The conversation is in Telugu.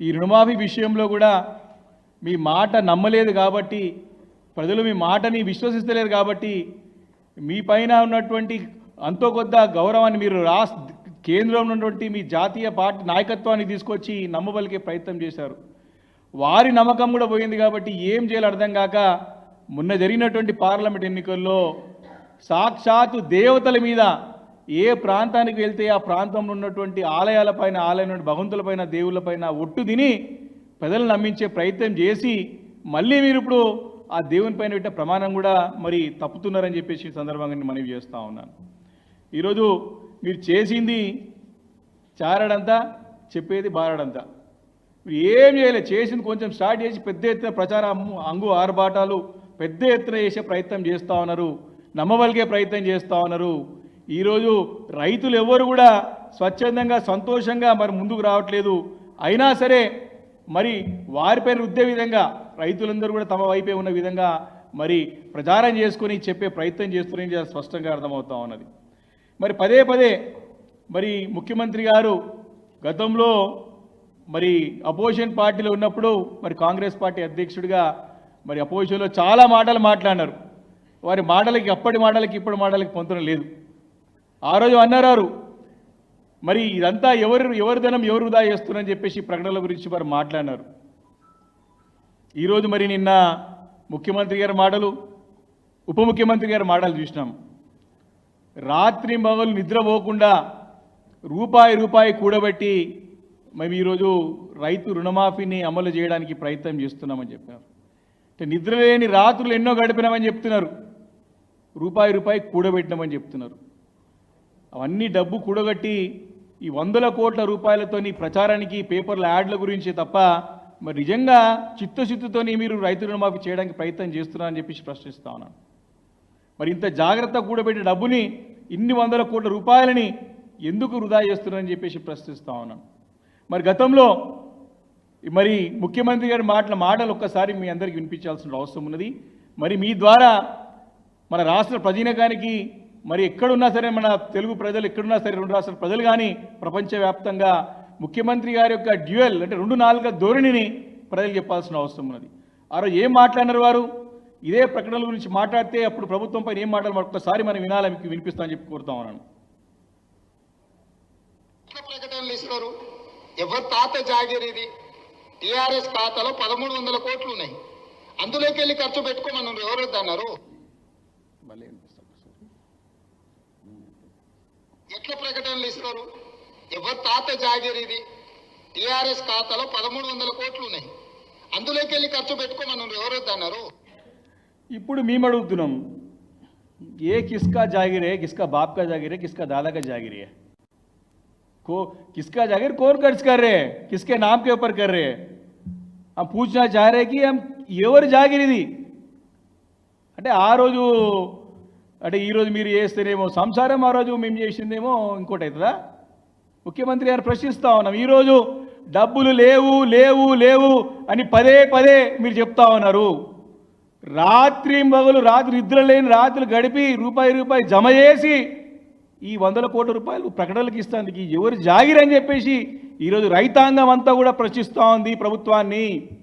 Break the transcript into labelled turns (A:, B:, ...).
A: ఈ రుణమాఫీ విషయంలో కూడా మీ మాట నమ్మలేదు కాబట్టి ప్రజలు మీ మాటని విశ్వసిస్తలేరు కాబట్టి మీ పైన ఉన్నటువంటి అంతో కొద్ద గౌరవాన్ని మీరు రాష్ట్ర కేంద్రంలో ఉన్నటువంటి మీ జాతీయ పార్టీ నాయకత్వాన్ని తీసుకొచ్చి నమ్మబలికే ప్రయత్నం చేశారు. వారి నమ్మకం కూడా పోయింది కాబట్టి ఏం చేయాలో అర్థం కాక మొన్న జరిగినటువంటి పార్లమెంట్ ఎన్నికల్లో సాక్షాత్తు దేవతల మీద ఏ ప్రాంతానికి వెళ్తే ఆ ప్రాంతంలో ఉన్నటువంటి ఆలయాలపైన ఆలయం భగవంతులపైన దేవుళ్ళపైన ఒట్టు తిని ప్రజలను నమ్మించే ప్రయత్నం చేసి మళ్ళీ మీరు ఇప్పుడు ఆ దేవుని పైన పెట్టే ప్రమాణం కూడా మరి తప్పుతున్నారని చెప్పేసి సందర్భంగా నేను మనవి చేస్తూ ఉన్నాను. ఈరోజు మీరు చేసింది చారడంతా చెప్పేది బారడంతా. మీరు ఏం చేయలేదు చేసింది కొంచెం స్టార్ట్ చేసి పెద్ద ఎత్తున ప్రచార అంగు ఆర్భాటాలు పెద్ద ఎత్తున చేసే ప్రయత్నం చేస్తూ ఉన్నారు. నమ్మవలిగే ప్రయత్నం చేస్తూ ఉన్నారు. ఈరోజు రైతులు ఎవరు కూడా స్వచ్ఛందంగా సంతోషంగా మరి ముందుకు రావట్లేదు. అయినా సరే మరి వారిపైన రుద్దే విధంగా రైతులందరూ కూడా తమ వైపే ఉన్న విధంగా మరి ప్రచారం చేసుకొని చెప్పే ప్రయత్నం చేస్తున్నారని స్పష్టంగా అర్థమవుతా ఉన్నది. మరి పదే పదే మరి ముఖ్యమంత్రి గారు గతంలో మరి అపోజిషన్ పార్టీలో ఉన్నప్పుడు మరి కాంగ్రెస్ పార్టీ అధ్యక్షుడిగా మరి అపోజిషన్లో చాలా మాటలు మాట్లాడినారు. వారి మాటలకి అప్పటి మాటలకి ఇప్పటి మాటలకి పొందడం లేదు. ఆ రోజు అన్నారు మరి ఇదంతా ఎవరు ఎవరి ధనం ఎవరు వృధా చేస్తున్నారని చెప్పేసి ప్రకటనల గురించి వారు మాట్లాడినారు. ఈరోజు మరి నిన్న ముఖ్యమంత్రి గారి మాటలు ఉప ముఖ్యమంత్రి గారి మాటలు చూసినాం. రాత్రి మగలు నిద్రపోకుండా రూపాయి రూపాయి కూడబెట్టి మేము ఈరోజు రైతు రుణమాఫీని అమలు చేయడానికి ప్రయత్నం చేస్తున్నామని చెప్పారు అంటే నిద్రలేని రాత్రులు ఎన్నో గడిపినామని చెప్తున్నారు. రూపాయి రూపాయి కూడబెట్టినామని చెప్తున్నారు. అవన్నీ డబ్బు కూడగట్టి ఈ వందల కోట్ల రూపాయలతోని ప్రచారానికి పేపర్ల యాడ్ల గురించి తప్ప మరి నిజంగా చిత్తశుద్ధితోని మీరు రైతు రుణమాఫీ చేయడానికి ప్రయత్నం చేస్తున్నారని చెప్పేసి ప్రశ్నిస్తా ఉన్నాను. మరి ఇంత జాగ్రత్త కూడబెట్టిన డబ్బుని ఇన్ని వందల కోట్ల రూపాయలని ఎందుకు వృధా చేస్తున్నారని చెప్పేసి ప్రశ్నిస్తా ఉన్నాను. మరి గతంలో మరి ముఖ్యమంత్రి గారి మాటల మాటలు ఒక్కసారి మీ అందరికీ వినిపించాల్సిన అవసరం ఉన్నది. మరి మీ ద్వారా మన రాష్ట్ర ప్రజీనకానికి మరి ఎక్కడున్నా సరే మన తెలుగు ప్రజలు ఎక్కడున్నా సరే రెండు రాష్ట్రాల ప్రజలు కానీ ప్రపంచవ్యాప్తంగా ముఖ్యమంత్రి గారి యొక్క డ్యూయల్ అంటే రెండు నాలుగ ధోరణిని ప్రజలు చెప్పాల్సిన అవసరం ఉన్నది. ఆ రోజు ఏం మాట్లాడినారు వారు? ఇదే ప్రకటనల గురించి మాట్లాడితే అప్పుడు ప్రభుత్వం పైన ఏం మాట్లాడాలి? ఒక్కసారి మనం వినాలి? మీకు వినిపిస్తామని చెప్పి కోరుతా ఉన్నాను.
B: ఎట్లా ప్రకటనలు ఇస్తారు ఎవరి తాత జాగిరి ఇది? టిఆర్ఎస్ ఖాతాలో పదమూడు వందల కోట్లు ఉన్నాయి. అందులోకి వెళ్ళి ఖర్చు పెట్టుకోమన్నారు ఎవరు వద్దన్నారు ఎట్లా ప్రకటనలు ఇస్తారు ఎవరి తాత జాగిరి ఇది టిఆర్ఎస్ ఖాతాలో పదమూడు వందల కోట్లు ఉన్నాయి అందులోకి వెళ్ళి ఖర్చు పెట్టుకోమన్నారు ఎవరు వద్దన్నారు
A: ఇప్పుడు మేము అడుగుతున్నాం ఏ కిస్కా జాగిర్ है किसका बाप का जागीर है किसका दादा का जागीर है को किसका जागीर कौन खर्च कर रहे हैं किसके नाम के ऊपर कर रहे हैं हम पूछना चाह रहे हैं कि हम ఎవరు జాగిర్ ఇది అంటే ఆ రోజు అంటే ఈరోజు మీరు చేస్తేనేమో సంసారం ఆ రోజు మేము చేసిందేమో ఇంకోటి అవుతుందా? ముఖ్యమంత్రి గారు ప్రశ్నిస్తా ఉన్నాం ఈరోజు డబ్బులు లేవు లేవు లేవు అని పదే పదే మీరు చెప్తా ఉన్నారు. రాత్రి మగలు రాత్రి నిద్ర లేని రాత్రులు గడిపి రూపాయి రూపాయి జమ చేసి ఈ వందల కోట్ల రూపాయలు ప్రకటనలకు ఇస్తానికి ఎవరు జాగిరని చెప్పేసి ఈరోజు రైతాంగం అంతా కూడా ప్రశ్నిస్తూ ఉంది ప్రభుత్వాన్ని.